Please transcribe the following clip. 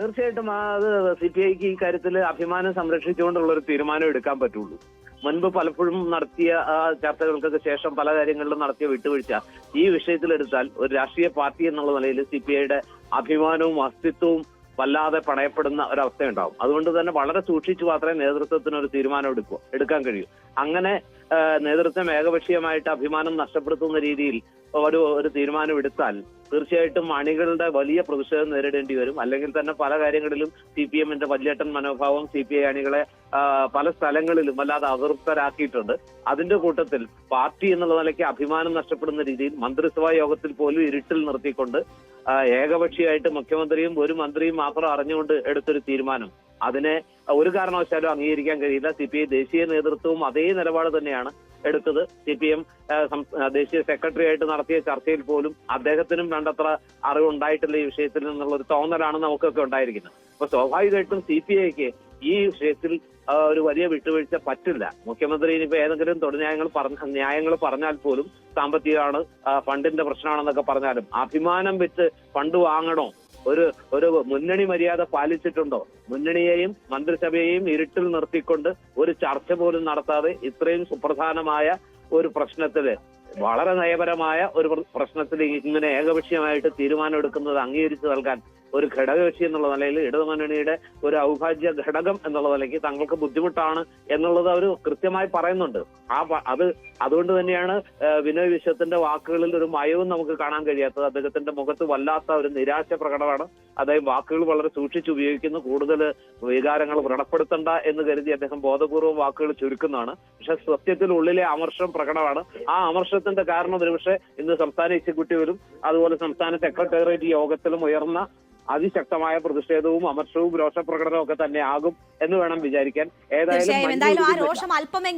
തീർച്ചയായിട്ടും അത് C P ഐക്ക് ഈ കാര്യത്തിൽ അഭിമാനം സംരക്ഷിച്ചുകൊണ്ടുള്ള ഒരു തീരുമാനം എടുക്കാൻ പറ്റുള്ളൂ. മുൻപ് പലപ്പോഴും നടത്തിയ ചർച്ചകൾക്കൊക്കെ ശേഷം പല കാര്യങ്ങളിലും നടത്തിയ വിട്ടുവീഴ്ച. ഈ വിഷയത്തിലെടുത്താൽ ഒരു രാഷ്ട്രീയ പാർട്ടി എന്നുള്ള നിലയിൽ സി പി ഐയുടെ അഭിമാനവും അസ്തിത്വവും വല്ലാതെ പണയപ്പെടുന്ന ഒരവസ്ഥയുണ്ടാവും. അതുകൊണ്ട് തന്നെ വളരെ സൂക്ഷിച്ചു മാത്രമേ നേതൃത്വത്തിന് ഒരു തീരുമാനം എടുക്കുക എടുക്കാൻ കഴിയൂ. അങ്ങനെ നേതൃത്വം ഏകപക്ഷീയമായിട്ട് അഭിമാനം നഷ്ടപ്പെടുത്തുന്ന രീതിയിൽ ഒരു ഒരു തീരുമാനം എടുത്താൽ തീർച്ചയായിട്ടും അണികളുടെ വലിയ പ്രതിഷേധം നേരിടേണ്ടി വരും. അല്ലെങ്കിൽ തന്നെ പല കാര്യങ്ങളിലും സി പി എമ്മിന്റെ വല്യേട്ടൻ മനോഭാവം സി പി ഐ അണികളെ പല സ്ഥലങ്ങളിലും വല്ലാതെ അതൃപ്തരാക്കിയിട്ടുണ്ട്. അതിന്റെ കൂട്ടത്തിൽ പാർട്ടി എന്നുള്ള നിലയ്ക്ക് അഭിമാനം നഷ്ടപ്പെടുന്ന രീതിയിൽ മന്ത്രിസഭാ യോഗത്തിൽ പോലും ഇരുട്ടിൽ നിർത്തിക്കൊണ്ട് ഏകപക്ഷിയായിട്ട് മുഖ്യമന്ത്രിയും ഒരു മന്ത്രിയും മാത്രം അറിഞ്ഞുകൊണ്ട് എടുത്തൊരു തീരുമാനം. അതിനെ ഒരു കാരണവശാലും അംഗീകരിക്കാൻ കഴിയില്ല. സി ദേശീയ നേതൃത്വവും അതേ നിലപാട് തന്നെയാണ്. എടുത്തത്. സി പി എം ദേശീയ സെക്രട്ടറി ആയിട്ട് നടത്തിയ ചർച്ചയിൽ പോലും അദ്ദേഹത്തിനും വേണ്ടത്ര അറിവുണ്ടായിട്ടില്ല ഈ വിഷയത്തിൽ നിന്നുള്ള ഒരു തോന്നലാണ് നമുക്കൊക്കെ ഉണ്ടായിരിക്കുന്നത്. അപ്പൊ സ്വാഭാവികമായിട്ടും സി പി ഐക്ക് ഈ വിഷയത്തിൽ ഒരു വലിയ വിട്ടുവീഴ്ച പറ്റില്ല. മുഖ്യമന്ത്രി ഇനിയിപ്പോ ഏതെങ്കിലും തൊഴിൽ പറഞ്ഞ ന്യായങ്ങൾ പറഞ്ഞാൽ പോലും സാമ്പത്തികമാണ് ഫണ്ടിന്റെ പ്രശ്നമാണെന്നൊക്കെ പറഞ്ഞാലും അഭിമാനം വെച്ച് ഫണ്ട് വാങ്ങണോ ഒരു ഒരു മുന്നണി മര്യാദ പാലിച്ചിട്ടുണ്ടോ? മുന്നണിയെയും മന്ത്രിസഭയെയും ഇരുട്ടിൽ നിർത്തിക്കൊണ്ട് ഒരു ചർച്ച പോലും നടത്താതെ ഇത്രയും സുപ്രധാനമായ ഒരു പ്രശ്നത്തിൽ വളരെ നയപരമായ ഒരു പ്രശ്നത്തിൽ ഇങ്ങനെ ഏകപക്ഷീയമായിട്ട് തീരുമാനം എടുക്കുന്നത് അംഗീകരിച്ചു നൽകാൻ ഒരു ഘടകകക്ഷി എന്നുള്ള നിലയിൽ ഇടതുമുന്നണിയുടെ ഒരു അവിഭാജ്യ ഘടകം എന്നുള്ള നിലയ്ക്ക് തങ്ങൾക്ക് ബുദ്ധിമുട്ടാണ് എന്നുള്ളത് അവർ കൃത്യമായി പറയുന്നുണ്ട്. ആ അത് അതുകൊണ്ട് തന്നെയാണ് വിനോയ് വിശ്വത്തിന്റെ വാക്കുകളിൽ ഒരു മയവും നമുക്ക് കാണാൻ കഴിയാത്തത്. അദ്ദേഹത്തിന്റെ മുഖത്ത് വല്ലാത്ത ഒരു നിരാശ പ്രകടമാണ് അദ്ദേഹം വാക്കുകൾ വളരെ സൂക്ഷിച്ചു ഉപയോഗിക്കുന്നു. കൂടുതൽ വികാരങ്ങൾ വ്രണപ്പെടുത്തണ്ട എന്ന് കരുതി അദ്ദേഹം ബോധപൂർവം വാക്കുകൾ ചുരുക്കുന്നതാണ്. പക്ഷെ സത്യത്തിൽ ഉള്ളിലെ അമർഷം പ്രകടമാണ്. ആ അമർഷത്തിന്റെ കാരണം ഒരുപക്ഷെ ഇന്ന് സംസ്ഥാന എക്സിക്യൂട്ടീവിലും അതുപോലെ സംസ്ഥാന സെക്രട്ടേറിയറ്റ് യോഗത്തിലും ഉയർന്ന അതിശക്തമായ പ്രതിഷേധവും അമർഷവും രോഷപ്രകടനവും ഒക്കെ തന്നെ ആകും എന്ന് വേണം വിചാരിക്കാൻ. ഏതായാലും എന്തായാലും ആ രോഷം അല്പമെങ്കിലും